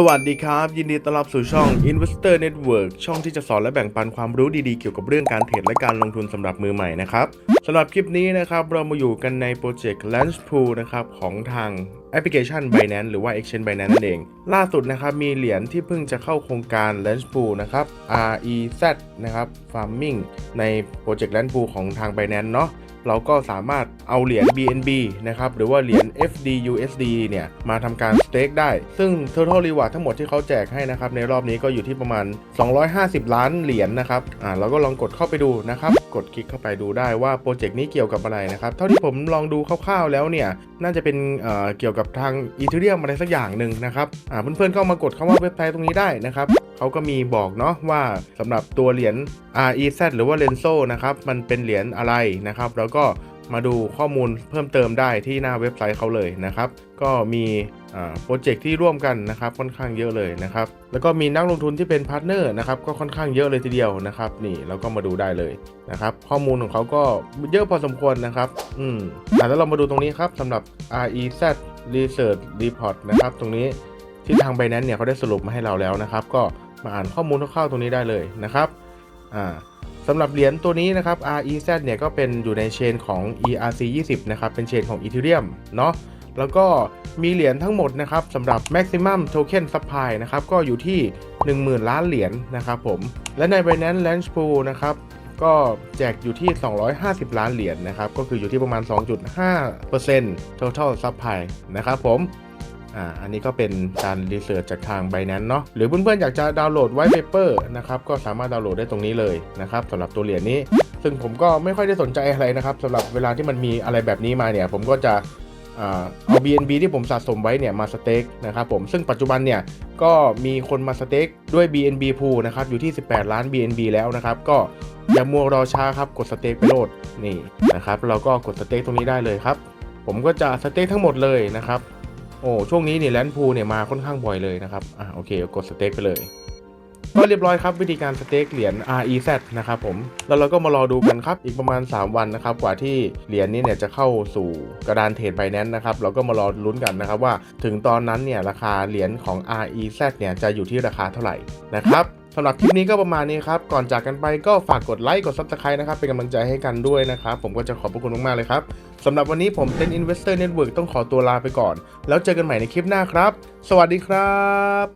สวัสดีครับ ยินดีต้อนรับสู่ช่อง Investor Network ช่องที่จะสอนและแบ่งปันความรู้ดีๆ เกี่ยวกับเรื่องการเทรดและการลงทุนสำหรับมือใหม่นะครับสำหรับคลิปนี้นะครับ เรามาอยู่กันในโปรเจกต์ Launch Pool นะครับ ของทางแอปพลิเคชัน Binance หรือว่า Exchange Binance นั่นเอง ล่าสุดนะครับ มีเหรียญที่เพิ่งจะเข้าโครงการ Launch Pool นะครับ REZ นะครับ Farming ในโปรเจกต์ Launch Pool ของทาง Binance เนาะ เราก็สามารถเอาเหรียญ BNB นะครับหรือว่าเหรียญ FDUSD เนี่ยมาทำการสเต็กได้ ซึ่ง Total Reward ทั้งหมดที่เขาแจกให้นะครับในรอบนี้ก็อยู่ที่ประมาณ 250 ล้านเหรียญนะครับอ่าเราก็ลองกดเข้าไปดูนะครับกดคลิกเข้าไปดูได้ว่าโปรเจกต์นี้เกี่ยวกับอะไรนะครับเท่าที่ผมลองดูคร่าวๆแล้วเนี่ยน่าจะเป็นเอ่อเกี่ยวกับทางอีเทเรียมอะไรสักอย่างหนึ่งนะครับอ่าเพื่อนๆเข้ามากดคำว่าเว็บไซต์ตรงนี้ได้นะครับเขาก็มีบอกเนาะว่าสำหรับตัวเหรียญ REZ หรือว่า Renzo นะครับมันเป็นเหรียญอะไรนะครับแล้วก็ก็มาดูข้อมูลเพิ่มเติมได้ที่หน้าเว็บไซต์เขาเลยนะครับ ก็มีโปรเจกต์ที่ร่วมกันนะครับค่อนข้างเยอะเลยนะครับ แล้วก็มีนักลงทุนที่เป็นพาร์ทเนอร์นะครับก็ค่อนข้างเยอะเลยทีเดียวนะครับ นี่เราก็มาดูได้เลยนะครับ ข้อมูลของเขาก็เยอะพอสมควรนะครับอืมแล้วเรามาดูตรงนี้ครับสำหรับ REZ Research Report นะครับ ตรงนี้ที่ทาง Binance เนี่ยเขาได้สรุปมาให้เราแล้วนะครับ ก็มาอ่านข้อมูลคร่าวๆตรงนี้ได้เลยนะครับอ่า สำหรับเหรียญตัวนี้นะครับ REZ เนี่ยก็เป็นอยู่ในเชนของ ERC20 นะครับ เป็นเชนของ Ethereum เนาะ แล้วก็มีเหรียญทั้งหมดนะครับสำหรับ Maximum Token Supply นะครับ ก็อยู่ที่ 10,000 ล้านเหรียญนะครับผม และใน Binance Launch Pool นะครับ ก็แจกอยู่ที่ 250 ล้านเหรียญนะครับ ก็คืออยู่ที่ประมาณ 2.5% total supply นะครับผม อ่าอันนี้ก็เป็นการรีเสิร์ชจากทาง Binance เนาะหรือเพื่อนๆอยากจะดาวน์โหลดไวท์เปเปอร์นะครับก็สามารถดาวน์โหลดได้ตรงนี้เลยนะครับสำหรับตัวเหรียญนี้ ซึ่งผมก็ไม่ค่อยได้สนใจอะไรนะครับสำหรับเวลาที่มันมีอะไรแบบนี้มาเนี่ยผมก็จะอ่าเอา BNB ที่ผมสะสมไว้เนี่ยมาสเต็กนะครับผมซึ่งปัจจุบันเนี่ยก็มีคนมาสเต็กด้วย BNB pool นะครับอยู่ที่ 18 ล้าน BNB แล้วนะครับก็อย่ามัวรอช้าครับกดสเต็กไปโหลดนี่นะครับเราก็กดสเต็กตรงนี้ได้เลยครับ ผมก็จะสเต็กทั้งหมดเลยนะครับ โอ้ช่วงนี้เนี่ยแลนด์พูลเนี่ยมาค่อนข้างบ่อยเลยนะครับอะโอเคกดสเต็กไปเลยก็เรียบร้อยครับวิธีการสเต็กเหรียญ REZ นะครับผมแล้วเราก็มารอดูกันครับอีกประมาณ 3 วันนะครับกว่าที่เหรียญนี้เนี่ยจะเข้าสู่กระดานเทรดไบแนนนะครับเราก็มารอลุ้นกันนะครับว่า ถึงตอนนั้นเนี่ยราคาเหรียญของ REZ เนี่ยจะอยู่ที่ราคาเท่าไหร่นะครับ สำหรับคลิปนี้ก็ประมาณนี้ครับ ก่อนจากกันไปก็ฝากกดไลค์กด Subscribe นะครับ เป็นกำลังใจให้กันด้วยนะครับ ผมก็จะขอบพระคุณมากๆเลยครับสำหรับวันนี้ผมเต้น Investor Network ต้องขอตัวลาไปก่อน แล้วเจอกันใหม่ในคลิปหน้าครับ สวัสดีครับ